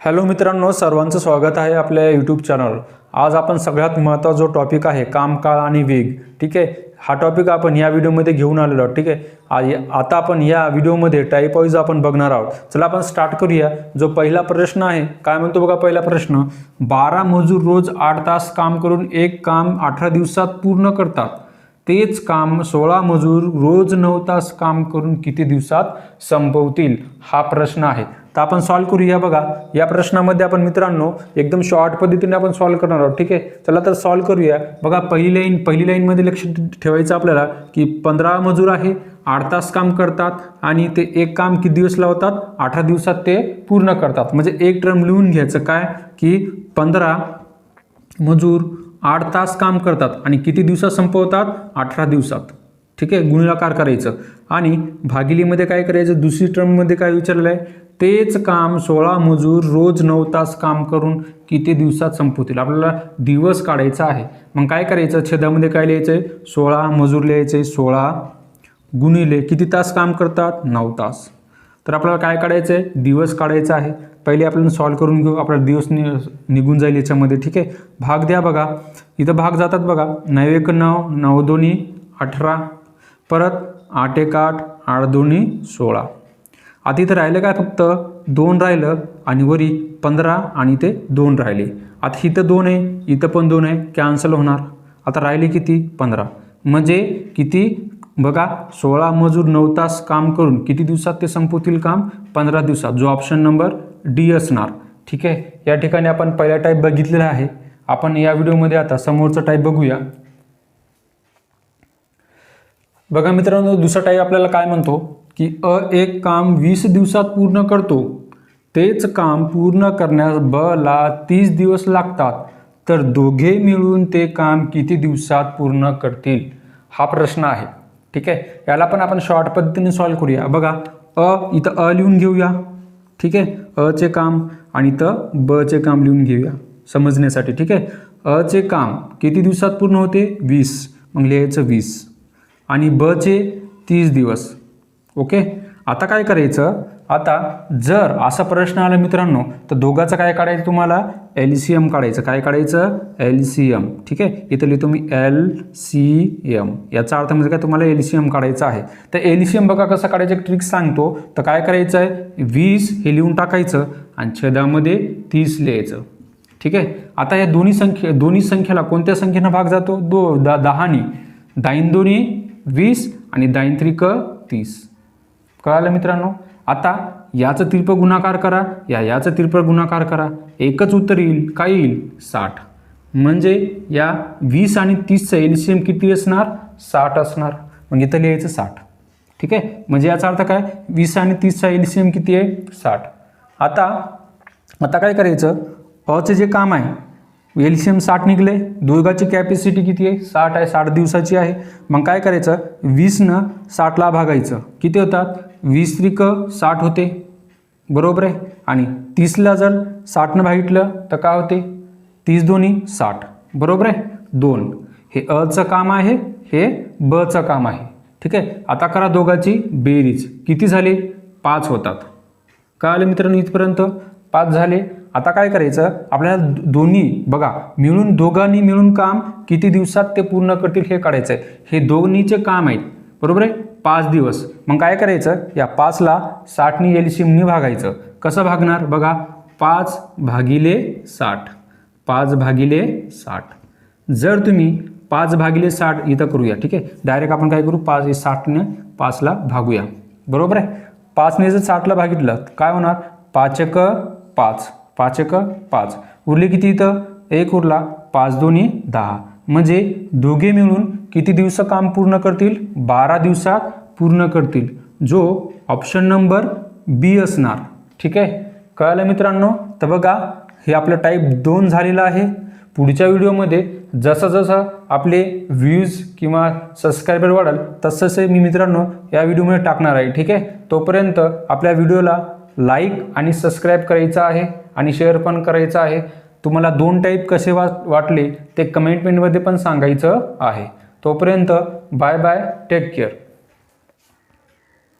Hello मित्रांनो सर्वांचं स्वागत आहे आपल्या यूट्यूब चॅनल आज आपण सगळ्यात महत्त्वाचा जो टॉपिक आहे कामकाळ आणि वेग ठीक आहे? हा टॉपिक आपण या व्हिडिओमध्ये घेऊन आलेलो आहोत ठीक आहे? आता आपण या व्हिडिओमध्ये टाईप वाईज आपण बघणार आहोत. चला आपण स्टार्ट करूया. जो पहिला प्रश्न आहे काय म्हणतो बघा पहिला प्रश्न? बारा मजूर रोज आठ तास काम करून एक काम अठरा दिवसात पूर्ण करतात. तेच काम सोळा मजूर रोज नऊ तास काम करून किती दिवसात संपवतील? हा प्रश्न आहे. तर आपण सॉल्व्ह करूया बघा. या प्रश्नामध्ये आपण मित्रांनो एकदम शॉर्ट पद्धतीने आपण सॉल्व्ह करणार आहोत ठीक आहे? चला तर सॉल्व्ह करूया. बघा पहिली लाईन पहिली लाईनमध्ये लक्ष ठेवायचं आपल्याला की पंधरा मजूर आहे आठ तास काम करतात आणि ते एक काम किती दिवस लावतात? अठरा दिवसात ते पूर्ण करतात. म्हणजे एक टर्म लिहून घ्यायचं काय? की पंधरा मजूर आठ तास काम करतात आणि किती दिवसात संपवतात? अठरा दिवसात. ठीक आहे? गुणाकार करायचं. आणि भागिलीमध्ये काय करायचं? दुसरी टर्ममध्ये काय विचारलं आहे तेच काम सोळा मजूर रोज नऊ तास काम करून किती दिवसात संपवतील? आपल्याला दिवस काढायचा आहे. मग काय करायचं? छेदामध्ये काय लिहायचं आहे सोळा मजूर लिहायचे सोळा गुणिले किती तास काम करतात? नऊ तास. तर आपल्याला काय काढायचं आहे दिवस काढायचा आहे. पहिले आपल्याला सॉल्व करून घेऊ. आपला दिवस नि निघून जाईल याच्यामध्ये. ठीक आहे? भाग द्या बघा. इथं भाग जातात बघा. नऊ एक नऊ नऊ दोन्ही अठरा परत आठ एक आठ आठ दोन्ही सोळा. आता इथं राहिलं काय फक्त? दोन राहिलं आणि वरी पंधरा आणि ते दोन राहिले. आता इथं दोन आहे इथं पण दोन आहे कॅन्सल होणार. आता राहिले किती? पंधरा. म्हणजे किती? बघा सोळा मजूर नऊ तास काम करून किती दिवसात ते संपवतील काम? पंधरा दिवसात. जो ऑप्शन नंबर डी असणार. ठीक आहे? या ठिकाणी आपण पहिला टाईप बघितलेला आहे. आपण या व्हिडिओमध्ये आता समोरचा टाईप बघूया. बघा मित्रांनो दुसरा टाईप आपल्याला काय म्हणतो? की अ एक काम वीस दिवसात पूर्ण करतो. तेच काम पूर्ण करण्यास ब ला तीस दिवस लागतात. तर दोघे मिळून ते काम किती दिवसात पूर्ण करतील? हा प्रश्न आहे. ठीक आहे? याला पण आपण शॉर्ट पद्धतीने सॉल्व्ह करूया. बघा अ इथं अ लिहून घेऊया. ठीक आहे? अचे काम आणि इथं बचे काम लिहून घेऊया. समजण्यासाठी. ठीक आहे? अचे काम किती दिवसात पूर्ण होते? वीस. मग लिहायचं वीस. आणि बचे तीस दिवस. ओके? आता काय करायचं? आता जर असा प्रश्न आला मित्रांनो तर दोघाचं काय काढायचं तुम्हाला? एल सी एम काढायचं. काय काढायचं? L C M. ठीक आहे? इथं लिहितो मी एल सी एम. याचा अर्थ म्हणजे काय? तुम्हाला एल सी एम काढायचं आहे. तर एल सी एम बघा कसं काढायचं? ट्रिक सांगतो. तर काय करायचं आहे? वीस हे लिहून टाकायचं आणि छेदामध्ये तीस लिहायचं. ठीक आहे? आता या दोन्ही संख्ये दोन्ही संख्येला कोणत्या संख्येनं भाग जातो? दो दा दहानी. दाईन दोन्ही वीस आणि दाईन त्रिक तीस. कळालं मित्रांनो? आता याचं तिरप गुणाकार करा या याचं तिरप गुणाकार करा. एकच उत्तर येईल. काय येईल? साठ. म्हणजे या वीस आणि तीसचं एलसीएम किती असणार? साठ असणार. मग इथं लिहायचं साठ. ठीक आहे? म्हणजे याचा अर्थ काय? वीस आणि तीसचा एलसीएम किती आहे? साठ. आता आता काय करायचं? अचं जे काम आहे एलसीएम साठ निघले. दुर्गाची कॅपॅसिटी किती आहे? साठ आहे साठ दिवसाची आहे. मग काय करायचं? वीसनं साठला भागायचं. किती होतात? वीस त्रिक साठ होते. बरोबर आहे? आणि तीसला जर साठनं भागितलं तर काय होते? तीस दोन्ही साठ. बरोबर आहे? दोन. हे अचं काम आहे हे बचं काम आहे. ठीक आहे? आता करा दोघाची बेरीज. किती झाले? पाच होतात. का आले मित्रांनो इथपर्यंत? पाच झाले. आता काय करायचं? आपल्याला दोन्ही बघा मिळून दोघांनी मिळून काम किती दिवसात ते पूर्ण करतील हे काढायचं आहे. हे दोन्हीचे काम आहेत. बरोबर आहे? पाच दिवस. मग काय करायचं? या पाचला साठनी एलसीएमनी भागायचं. कसं भागणार? बघा पाच भागिले साठ. पाच भागिले साठ. जर तुम्ही पाच भागिले साठ इथं करूया ठीक आहे? डायरेक्ट आपण काय करू? पाच साठने पाचला भागूया. बरोबर आहे? पाचने जर साठला भागितलं काय होणार? पाच एक पाच. पाच एक पाच. उरले किती इथं? एक उरला. पाच दोन्ही दहा. म्हणजे दोघे मिळून किती दिवस काम पूर्ण करतील? बारा दिवसात पूर्ण करतील. जो ऑप्शन नंबर बी असणार. ठीक आहे? कळालं मित्रांनो? तर बघा हे आपलं टाईप दोन झालेलं आहे. पुढच्या व्हिडिओमध्ये जसं जसं आपले व्ह्यूज किंवा सबस्क्रायबर वाढेल तसं मी मित्रांनो या व्हिडिओमध्ये टाकणार आहे. ठीक आहे? तोपर्यंत आपल्या व्हिडिओला लाईक आणि सबस्क्राईब करायचं आहे. आणि शेअर पण करायचं आहे. तुम्हाला दोन टाईप कसे वा वाटले ते कमेंटमेंटमध्ये पण सांगायचं आहे. तोपर्यंत बाय बाय टेक केअर